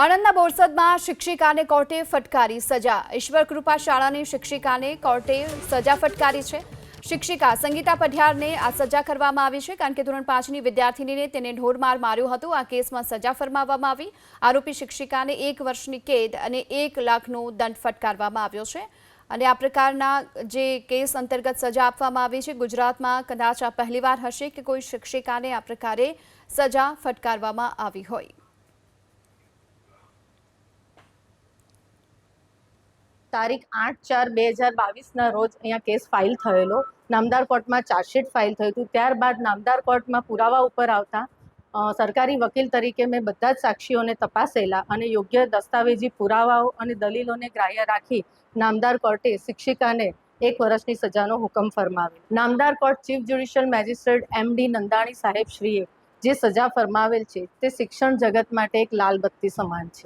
આણંદના બોરસદમાં શિક્ષિકાને કોર્ટે ફટકારી સજા. ઈશ્વર કૃપા શાળાની શિક્ષિકાને કોર્ટે સજા ફટકારી છે. શિક્ષિકા સંગીતા પઢિયારને આ સજા કરવામાં આવી છે કારણ કે ધોરણ પાંચની વિદ્યાર્થીનીને તેને ઢોરમાર માર્યો હતો. આ કેસમાં સજા ફરમાવવામાં આવી. આરોપી શિક્ષિકાને એક વર્ષની કેદ અને એક લાખનો દંડ ફટકારવામાં આવ્યો છે. અને આ પ્રકારના જે કેસ અંતર્ગત સજા આપવામાં આવી છે, ગુજરાતમાં કદાચ આ પહેલીવાર હશે કે કોઈ શિક્ષિકાને આ પ્રકારે સજા ફટકારવામાં આવી હોય. તારીખ આઠ ચાર બે હજાર બાવીસના રોજ અહીંયા કેસ ફાઇલ થયેલો. નામદાર કોર્ટમાં ચાર્જશીટ ફાઇલ થયું હતું. ત્યારબાદ નામદાર કોર્ટમાં પુરાવા ઉપર આવતા સરકારી વકીલ તરીકે મેં બધા જ સાક્ષીઓને તપાસેલા અને યોગ્ય દસ્તાવેજી, પુરાવાઓ અને દલીલોને ગ્રાહ્ય રાખી નામદાર કોર્ટે શિક્ષિકાને એક વર્ષની સજાનો હુકમ ફરમાવ્યો. નામદાર court chief judicial magistrate M D Nandani સાહેબ શ્રીએ જે સજા ફરમાવેલ છે તે શિક્ષણ જગત માટે એક લાલ બત્તી સમાન છે.